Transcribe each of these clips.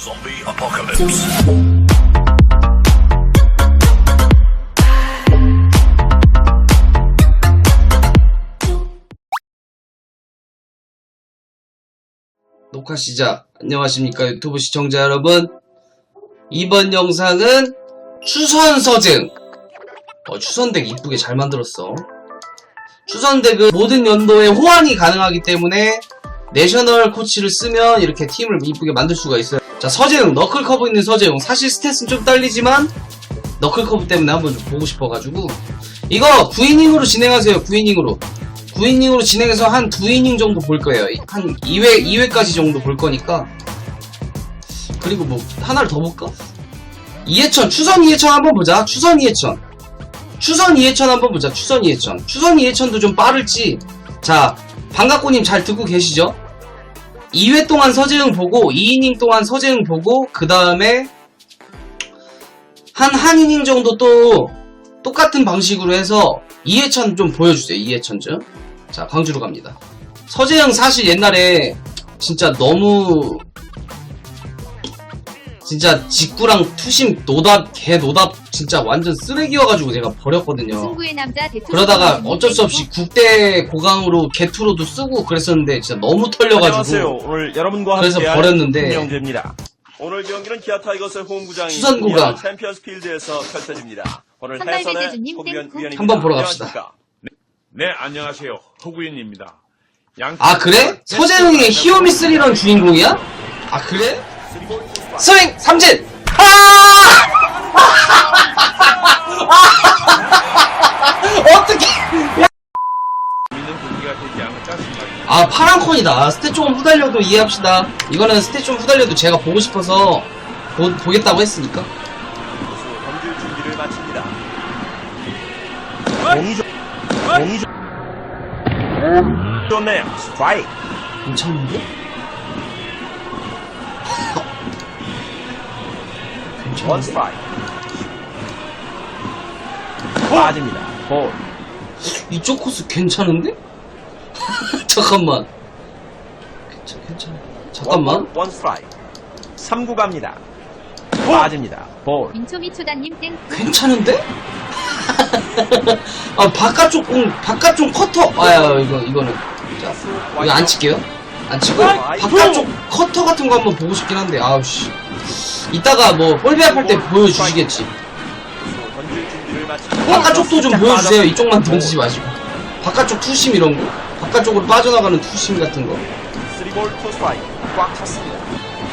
Zombie apocalypse. 녹화 시작. 안녕하십니까 유튜브 시청자 여러분. 이번 영상은 추선 서증. 어, 추선덱 이쁘게 잘 만들었어. 추선덱은 모든 연도에 호환이 가능하기 때문에 내셔널 코치를 쓰면 이렇게 팀을 이쁘게 만들 수가 있어요. 자 서재웅 너클 커브 있는 서재웅 사실 스탯은 좀 딸리지만 너클 커브 때문에 한번 좀 보고 싶어가지고 이거 9이닝으로 진행하세요 9이닝으로 9이닝으로 진행해서 한 2이닝 정도 볼 거예요. 한 2회, 2회까지 정도 볼 거니까. 그리고 뭐, 하나를 더 볼까? 이해천, 추선 이해천 한번 보자. 추선 이해천. 추선 이해천 한번 보자. 추선 이해천. 추선 이해천도 좀 빠를지. 자, 반갑고님 잘 듣고 계시죠? 2회 동안 서재흥 보고, 2이닝 동안 서재흥 보고, 그 다음에, 한, 한 이닝 정도 또, 똑같은 방식으로 해서, 이해천 좀 보여주세요. 이해천 좀. 자, 광주로 갑니다. 서재영 사실 옛날에 진짜 너무 진짜 직구랑 투심 노답 개 노답 진짜 완전 쓰레기여가지고 제가 버렸거든요. 승부의 남자 대통령 그러다가 어쩔 수 없이 국대 고강으로 개투로도 쓰고 그랬었는데 진짜 너무 털려가지고 안녕하세요. 오늘 여러분과 그래서 함께할 버렸는데 김영재입니다. 오늘 경기는 기아 타이거스의 홈구장인 수선 구강. 기아 챔피언스 필드에서 펼쳐집니다. 오늘 선발 해설의 배재준님. 위원입니다. 한번 보러 갑시다. 안녕하십니까? 네, 안녕하세요. 허구윤입니다. 양 아 그래? 서재영의 히오미 3런 주인공이야? 아 그래? 스윙 삼진! 아! 어떻게? 아 파란 콘이다 스탯 조금 후달려도 이해합시다 이거는 스탯 좀 후달려도 제가 보고 싶어서 보, 보겠다고 했으니까 준비를 마칩니다. 공이 좋, 좋네요. 스트라이크. 괜찮은데? 원? 스트라이크. 빠집니다. 볼. 이쪽 코스 괜찮은데? 잠깐만 괜찮, 괜찮아 잠깐만 원, 원 스트라이크. 3구 갑니다. 빠집니다. 볼. 민초미 초단님 땡 괜찮은데? 아 바깥쪽 공 바깥쪽 커터 아야 이거 이거는 자 이거 안 칠게요 안 치고 바깥쪽 커터 같은 거 한번 보고 싶긴 한데 아우씨 이따가 뭐 볼배합 할 때 보여주시겠지. 마칩니다. 바깥쪽도 좀 보여주세요. 이쪽만 던지지 마시고. 바깥쪽 투심 이런 거. 바깥쪽으로 빠져나가는 투심 같은 거. 3볼 투 스트라이크. 꽉 찼습니다.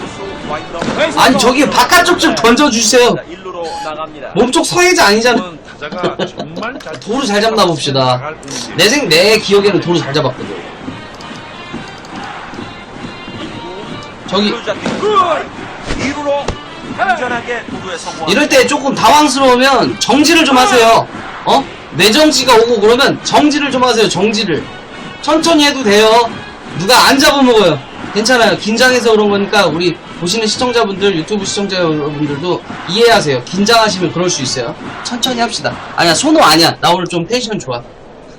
투수 와인드 아니 저기 바깥쪽 좀 던져주세요. 1루로 나갑니다. 몸쪽 서해자 아니잖아. 도루 잘 잡나 봅시다. 내 생 내 기억에는 도로 잘 잡았거든. 저기 2루로 안전하게 도루에 성공. 이럴 때 조금 당황스러우면 정지를 좀 하세요. 어? 내정지가 오고 그러면 정지를 좀 하세요. 정지를. 천천히 해도 돼요. 누가 안 잡아먹어요. 괜찮아요. 긴장해서 그런 거니까 우리 보시는 시청자분들, 유튜브 시청자 여러분들도 이해하세요. 긴장하시면 그럴 수 있어요. 천천히 합시다. 아니야, 손호 아니야. 나 오늘 좀 텐션 좋아.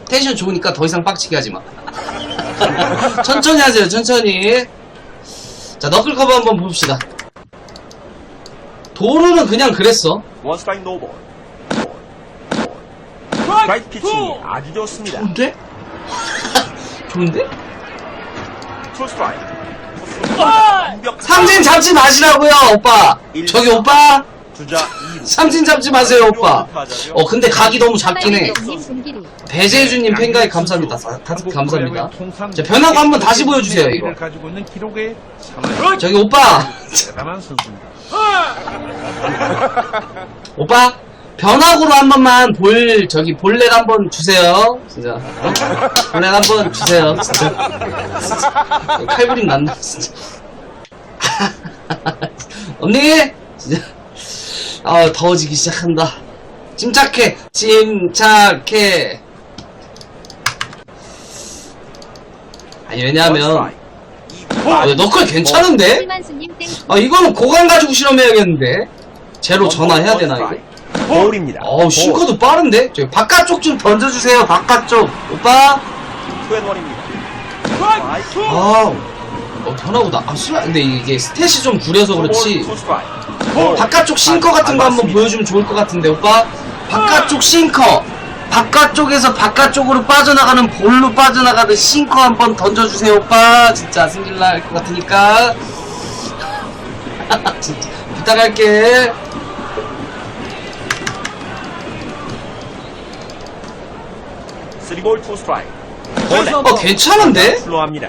텐션 좋으니까 더 이상 빡치게 하지 마. 천천히 하세요. 천천히. 자, 너클 커버 한번 봅시다. 도루는 그냥 그랬어. 원 스트라이크 노볼. 스트라이크 피칭이 아주 좋습니다. 좋은데? 좋은데? 투 스트라이크. 삼진 잡지 마시라고요, 오빠. 저기 오빠, 주자 2루. 삼진 잡지 마세요, 오빠. 어, 근데 각이 너무 작긴 해. 님 분기리 배재주님 팬가입 감사합니다. 다, 다 감사합니다. 자, 변화구 한번 다시 보여주세요, 이거. 가지고 있는 기록에 상당히 저기 오빠, 대단한 선수입니다. 오빠. 변화구로 한 번만 볼, 저기, 볼넷 한 번 주세요. 진짜. 어? 볼넷 한 번 주세요. 진짜. 진짜. 칼부림 난다, 진짜. 언니! 진짜. 아, 더워지기 시작한다. 침착해! 침착해! 아니, 왜냐하면, 어, 너클 괜찮은데? 땡 아, 이거는 고강 가지고 실험해야겠는데? 제로 전화해야 되나, 이거? 볼입니다. 어우, 싱커도 빠른데? 저기, 바깥쪽 좀 던져주세요, 바깥쪽. 오빠? 투앤원입니다. 아우. 어, 변화보다. 아, 슬라, 근데 이게 스탯이 좀 구려서 그렇지. 바깥쪽 싱커 같은 거 한번 보여주면 좋을 것 같은데, 오빠? 바깥쪽 싱커! 바깥쪽에서 바깥쪽으로 빠져나가는 볼로 빠져나가는 싱커 한번 던져주세요, 오빠. 진짜 승질날 것 같으니까. 진짜 부탁할게. 쓰리볼 투 스트라이크. 어, 괜찮은데? 슬로합니다.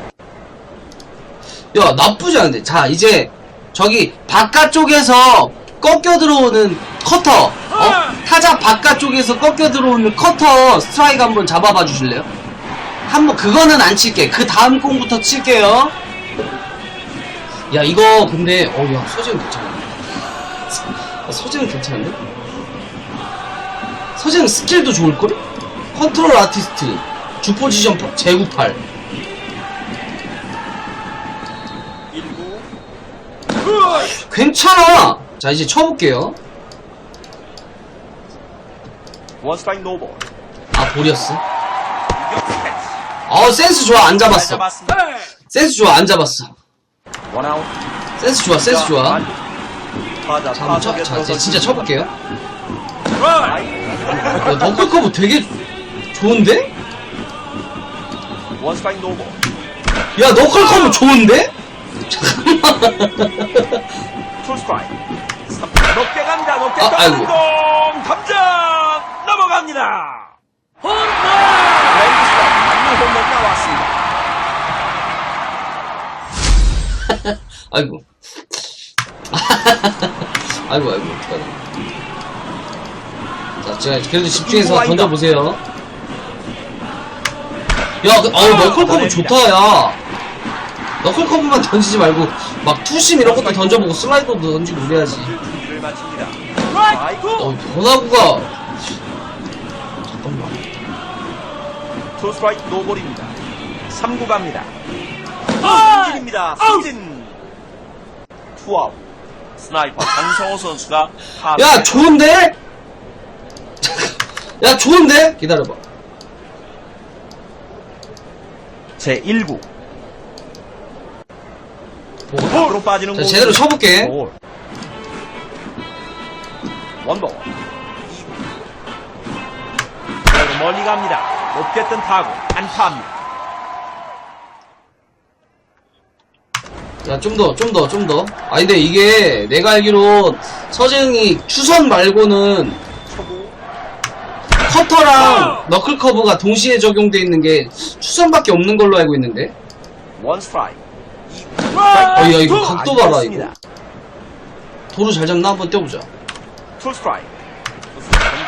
야, 나쁘지 않은데. 자, 이제, 저기, 바깥쪽에서 꺾여 들어오는 커터. 어? 타자 바깥쪽에서 꺾여 들어오는 커터 스트라이크 한번 잡아봐 주실래요? 한번, 그거는 안 칠게. 그 다음 공부터 칠게요. 야, 이거, 근데, 어, 야, 소재는 괜찮은데? 야, 소재는 괜찮은데? 소재는 스킬도 좋을걸? 컨트롤 아티스트, 주포지션 제구팔. 1구. 괜찮아! 자, 이제 쳐볼게요. 원 스트라이크 노볼. 아, 볼이었어. 어, 센스 좋아. 안잘 잡았어. 잡았습니다. 센스 좋아. 안 잡았어. 원 아웃. 센스 좋아. 센스 좋아. 자, 한번 쳐, 자, 이제 진짜 쳐볼게요. 야, 너클커브 되게 좋은데? 원 스트라이크 노볼. 야, 너클커브 좋은데? 잠깐만. 투 스트라이크. 삼- 높게 갑니다. 높게 아, 아이고. 홈런. 홈런 나왔습니다. 아이고. 아이고, 아이고. 어떡하나. 자, 제가 그래도 집중해서. 던져보세요. 야, 그, 어우, 너클커브 좋다, 야. 너클커브만 던지지 말고, 막 투심 이런 것도 던져보고 슬라이더도 던지고 그래야지. 스트라이크. 어, 변화구가. 투 스트라이크 노볼입니다. 3구 갑니다. 승진입니다. 승진. 투아웃. 스나이퍼 강성호 선수가 타구. 야, 좋은데? 야, 좋은데? 기다려봐. 제 1구. 뭐, 밖으로 빠지는 자, 공. 제대로 쳐볼게. 볼. 원볼. 2구. 멀리 갑니다. 높게 뜬 타구. 안타입니다. 야, 좀 더, 좀 더, 좀 더. 아, 근데 이게 내가 알기로 서재응이 추선 말고는. 커터랑 너클 커브가 동시에 적용돼 있는 게 추선밖에 없는 걸로 알고 있는데. 원 스트라이크. 2구. 어, 야, 이거 각도 봐라, 이거. 도루 잘 잡나 한번 떼보자. 투 스트라이크.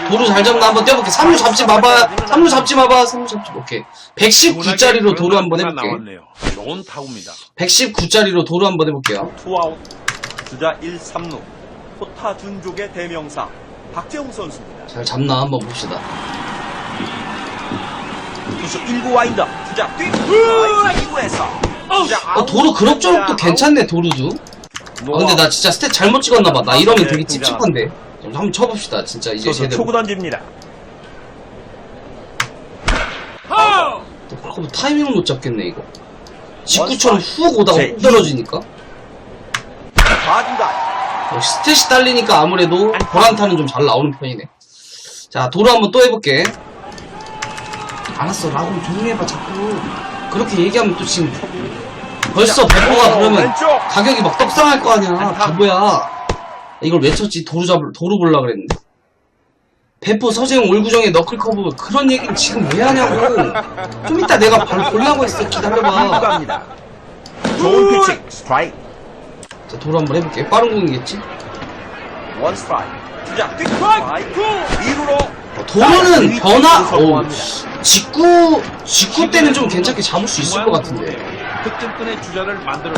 도루 잘 잡나 한번 떼볼게. 3루 잡지 마봐. 3루 잡지 마봐. 3루 잡지, 오케이. 119짜리로 도루 한번 해볼게. 나왔네요. 좋은 타구입니다. 119짜리로 도루 한번 해볼게요. 투아웃. 주자 1, 3루. 포타 준족의 대명사. 박재홍 선수입니다. 잘 잡나 한번 봅시다. 투수 1구 와인더. 주자 뛰. 2구에서. 주자 어, 도루 그럭저럭도 괜찮네, 도루도. 아, 근데 나 진짜 스탯 잘못 찍었나봐. 나 이러면 되게 찝찝한데. 좀 한번 쳐봅시다, 진짜 이제 투수 제대로. 초구 던집니다. 그럼 타이밍을 못 잡겠네, 이거. 직구처럼 훅 오다가 제 훅 떨어지니까. 좌중간. 역시 스탯이 딸리니까 아무래도 보란타는 좀 잘 나오는 편이네. 자, 도루 한번 또 해볼게. 알았어, 라고 조용히 해봐, 자꾸. 그렇게 얘기하면 또 지금 벌써 배포가 그러면 왼쪽. 가격이 막 떡상할 거 아니야. 바보야. 이걸 왜 쳤지? 도루 잡을, 도루 볼라 그랬는데. 배포 서재용 올구정의 너클커브 그런 얘기는 지금 왜 하냐고. 좀 이따 내가 바로 보려고 했어. 2구 기다려봐. 갑니다. 좋은 피칭. 스트라이크. 자, 도루 한번 해볼게. 빠른 공이겠지? 원 스트라이크. 주자 뛰. 스트라이크. 2루로. 어, 도루는 변화, 오, 성공합니다. 직구, 직구 때는 좀 괜찮게 잡을 수 있을 것 같은데. 득점권의 주자를 만들어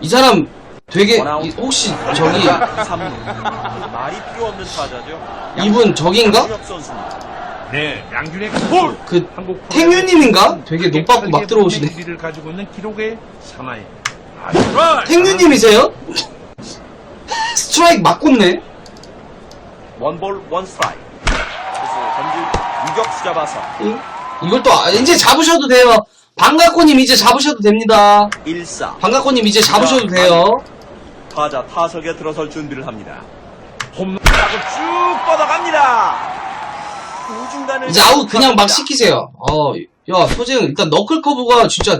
이 사람 되게, 원아웃. 이- 혹시 저기, 주자 3루. 말이 필요 없는 타자죠. 이분 저긴가? 양준혁 선수입니다. 네, 양준의 볼. 그, 한국 탱유님인가? 되게 높았고 막 들어오시네. 를 가지고 있는 기록의 사나이. 아, 탱유님이세요? 스트라이크 맞꽂네? 원볼 원 스트라이크. 그래서 던질 유격수 잡아서 응? 이걸 또, 아, 이제 잡으셔도 돼요. 방가코님 이제 잡으셔도 됩니다. 1사. 방가코님 이제 잡으셔도 돼요. 타자 타석에 들어설 준비를 합니다. 홈런하고 쭉 뻗어갑니다. 우중간을 이제 아웃 그냥 막. 시키세요. 어, 야, 소재형 일단 너클 커브가 진짜.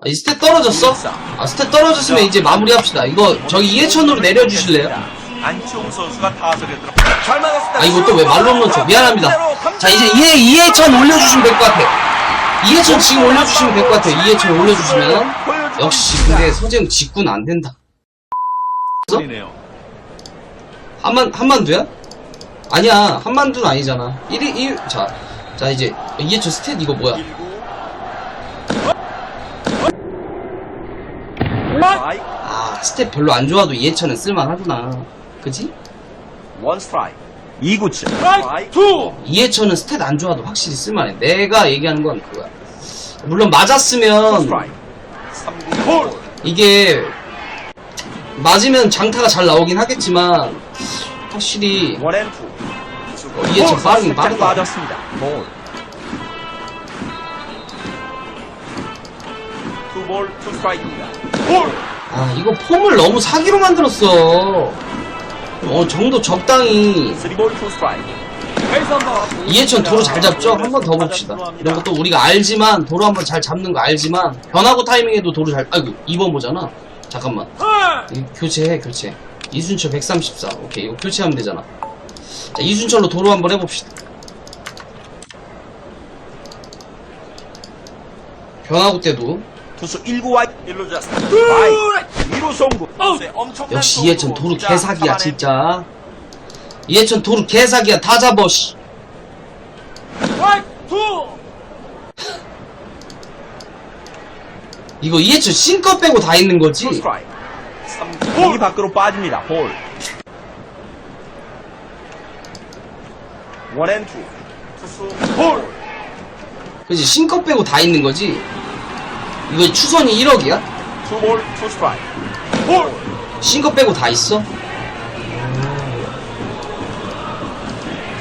아, 이 스탯 떨어졌어? 아, 스탯 떨어졌으면 이제 마무리합시다. 이거 저기 이해천으로 내려주실래요? 안치홍 선수가 타석에 들어. 잘 맞았습니다. 아, 이거 또 왜 말로 못 쳐? 미안합니다. 자, 이제 이해, 이해천 올려주시면 될 것 같아. 이해천 지금 올려주시면 될 것 같아. 이해천 올려주시면. 역시, 근데 서재형 직구는 안 된다. 이네요. 한만, 한만두야? 아니야, 한만두는 아니잖아. 1위, 1, 자, 자, 이제, 이해천 스탯 이거 뭐야? 스트라이크, 아, 스텝 별로 안 좋아도 이해천은 쓸만하구나. 그지? 원 스트라이크. 2구치. 스트라이크. 투! 이해천은 스탯 안 좋아도 확실히 쓸만해. 내가 얘기하는 건 그거야. 물론 투 맞았으면 스트라이크. 3구 볼. 이게 맞으면 장타가 잘 나오긴 하겠지만 확실히 원앤 투. 어, 이해천 빠르긴 살짝 빠르다. 빠졌습니다. 볼. 투볼 투 스트라이크입니다. 볼. 아 이거 폼을 너무 사기로 만들었어. 어 정도 적당히. 이해천 도로 잘 잡죠? 한 번 더 봅시다. 이런 것도 우리가 알지만 도로 한 번 잘 잡는 거 알지만 변하고 타이밍에도 도로 잘 아이고 2번 보잖아. 잠깐만. 이 교체해 교체. 이순철 134. 오케이 이거 교체하면 되잖아. 자 이순철로 도로 한번 해봅시다. 변하고 때도 투수 1구 와이 1루 자스. 와 이. 2루 송구. 투수의 엄청난 역시 이해천. 도루 개사기야 진짜. 이해천 도루 개사기야 다 잡어 씨. 이거 이해천 싱커 빼고 다 있는 투 거지? 스트라이크. 3구. 이 밖으로 빠집니다. 볼. 원앤 투. 투수 볼. 그지 싱커 빼고 다 있는 거지? 이거 추선이 1억이야? 투볼 투 스트라이크. 볼. 싱커 빼고 다 있어?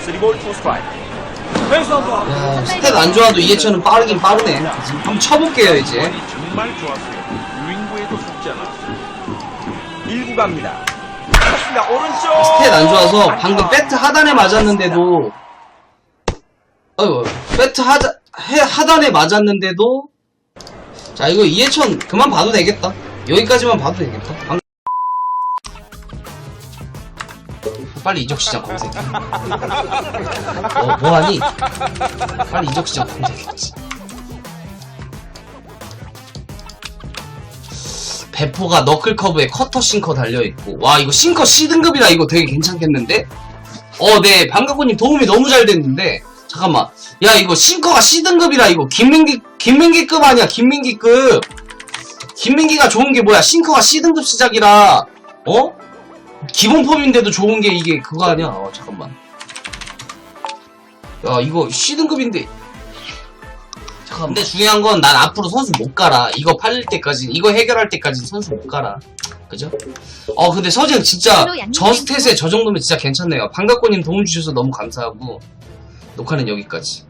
쓰리볼 투 스트라이크. 야, 스탯 안 좋아도 이해천은 빠르긴 빠르네. 한번 쳐볼게요, 이제. 원이 정말 좋았어요. 유인구에도 속지 않았어요. 1구 갑니다. 쳤습니다. 오른쪽. 스탯 안 좋아서 방금 배트 하단에 맞았는데도, 어이구, 배트 하자, 해- 하단에 맞았는데도, 자, 이거 이해천 그만 봐도 되겠다. 여기까지만 봐도 되겠다. 방- 빨리 이적 시장 검색. 어, 뭐하니? 빨리 이적 시장 검색했지. 배포가 너클 커브에 커터 싱커 달려있고, 와, 이거 싱커 C등급이라 이거 되게 괜찮겠는데? 어, 네, 방가구님 도움이 너무 잘 됐는데, 잠깐만. 야, 이거 싱커가 C등급이라 이거 김민기, 김민기급 아니야, 김민기급. 김민기가 좋은 게 뭐야, 싱커가 C등급 시작이라, 어? 기본 폼인데도 좋은 게 이게 그거 아니야? 어, 잠깐만. 야, 이거 C등급인데. 잠깐만. 근데 중요한 건 난 앞으로 선수 못 가라. 이거 팔릴 때까지, 이거 해결할 때까지 선수 못 가라. 그죠? 어, 근데 서재형 진짜 저 스탯에 저 정도면 진짜 괜찮네요. 방각고님 도움 주셔서 너무 감사하고, 녹화는 여기까지.